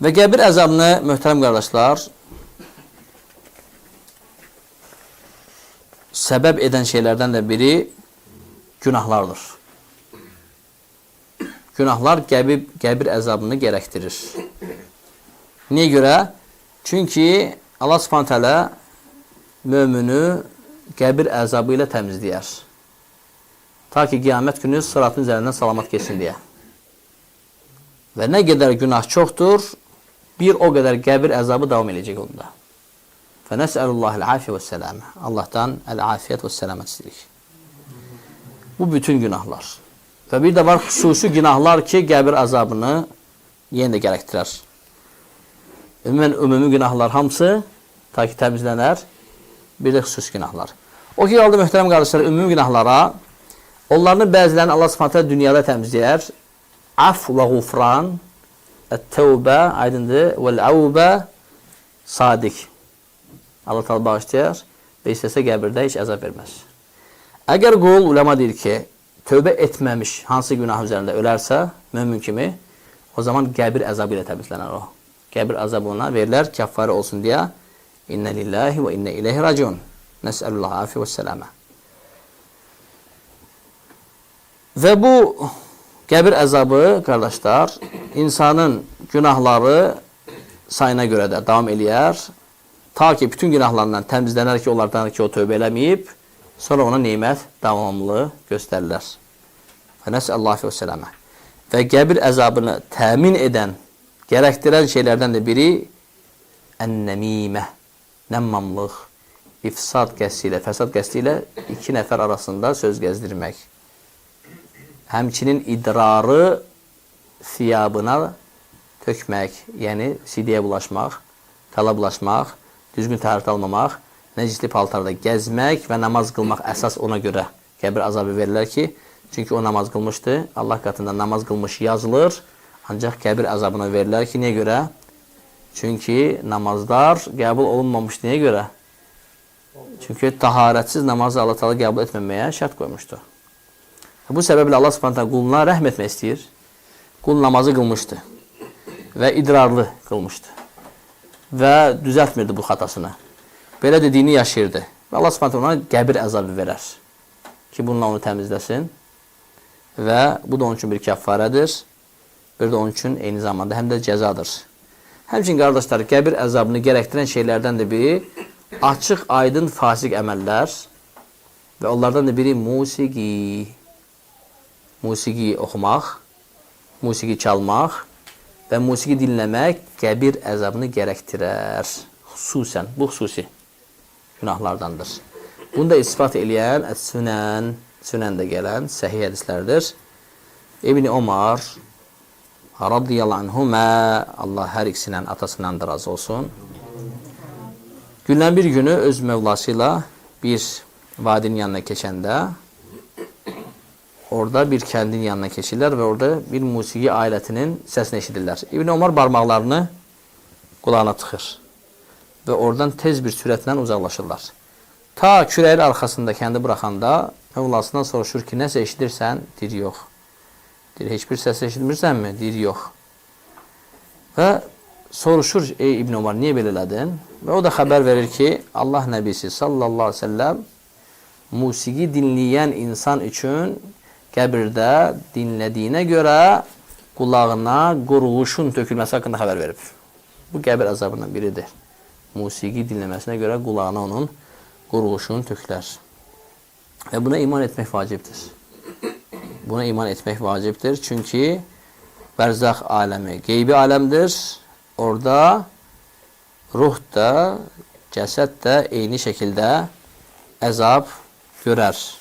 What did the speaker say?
Və qəbir əzabını, möhtərəm qardaşlar, səbəb edən şeylərdən də biri günahlardır. Günahlar qəbir, qəbir əzabını gərəkdirir. Niyə görə? Çünki Allah subhanət hələ mömünü qəbir əzabı ilə təmizləyər. Ta ki, qiyamət günü sıratın üzərindən salamat geçsin deyə. Və nə qədər günah çoxdur, bir o qədər qəbir əzabı davam edəcək onda. Və nəsəlullah əl-afiyə və sələmə. Allahdan əl-afiyyət və sələmət istəyirik. Bu bütün günahlar. Və bir də var xüsusi günahlar ki, qəbir əzabını yenə də gərəkdirər. Ümumən, ümumi günahlar hamısı ta ki təmizlənər, bir də xüsusi günahlar. O ki, qaldı möhtərəm qardaşlar, ümumi günahlara, onların bəzilərini Allah subhanətə dünyada təmizləyər. Af və ət-təvbə, aydındır, vəl-əvbə, sadik. Allah talı bağışlayar və istəsə qəbirdə heç əzab verməz. Əgər qul, ulema deyir ki, tövbə etməmiş hansı günah üzərində ölərsə, mömin kimi, o zaman qəbir əzabı ilə təmizlənər o. Qəbir əzabı ona verilər, kəffarə olsun deyə. İnnə lillahi və innə iləyhi raciun. Nəsəlullah afi və sələmə. Və bu qəbir əzabı, qardaşlar, insanın günahları sayına görə də davam eləyər. Ta ki, bütün günahlarından təmizlənər ki, onlardan ki, o tövbə eləməyib, sonra ona neymət davamlı göstərilər. Və nəsəlullah və sələmə. Və qəbir əzabını təmin edən, gərəkdirən şeylərdən də biri ən-nəmimə, nəmmamlıq, ifsad qəsdi ilə, fəsad qəsdi ilə iki nəfər arasında söz gəzdirmək. Həmçinin idrarı siyabına tökmək, yəni sidiyə bulaşmaq, tala bulaşmaq, düzgün təharat almamaq, nəcisli paltarda gəzmək və namaz qılmaq əsas ona görə qəbir azabı verirlər ki, çünki o namaz qılmışdı, Allah qatında namaz qılmış yazılır, ancaq qəbir azabına verirlər ki, niyə görə? Çünki namazlar qəbul olunmamış niyə görə? Çünki taharətsiz namazı Allah Taala qəbul etməməyə şərt qoymuşdu. Bu səbəblə Allah Subhanahu quluna rəhm etmək istəyir. Qul namazı qılmışdı və idrarlı qılmışdı və düzəltmirdi bu xatasını. Belə dediyini yaşayırdı. Və Allah Subhanahu ona qəbir əzabı verər ki, bununla onu təmizləsin və bu da onun üçün bir kəffarədir. Bir də onun üçün eyni zamanda həm də cəzadır. Həmçin qardaşlar, qəbir əzabını gərəkdirən şeylərdən də biri açıq, aydın, fasik əməllər və onlardan da biri musiqi. Musiqi oxumaq, musiqi çalmaq və musiqi dinləmək qəbir əzabını gərəkdirər. Xüsusən, bu xüsusi günahlardandır. Bunu da ispat eləyən Əs-Sünən, Sünəndə gələn səhih hədislərdir. İbn Omar radiyallahu anhumə Allah hər ikisindən atasından da razı olsun. Gündən bir günü öz mövlasıyla bir vadinin yanına keçəndə orada bir kəndin yanına keçirlər və orada bir musiqi alətinin səsini eşidirlər. İbn Omar barmaqlarını qulağına tıxır və oradan tez bir sürətlə uzaqlaşırlar. Ta kürəyin arxasında kəndi buraxanda mövlasından soruşur ki, nəsə eşidirsən? Deyir, yox. Deyir, heç bir səs eşitmirsənmi? Deyir, yox. Və soruşur, ey İbn Omar, niyə belə elədin? Və o da xəbər verir ki, Allah nəbisi sallallahu aleyhi ve sellem musiqi dinləyən insan üçün qəbirdə dinlədiyinə görə qulağına qurğuşun tökülməsi haqqında xəbər verib. Bu qəbir əzabından biridir. Musiqi dinləməsinə görə qulağına onun qurğuşun tökülər. Və buna iman etmək vacibdir. Buna iman etmək vacibdir. Çünki bərzəx aləmi qeybi aləmdir. Orada ruh da, cəsəd də eyni şəkildə əzab görər.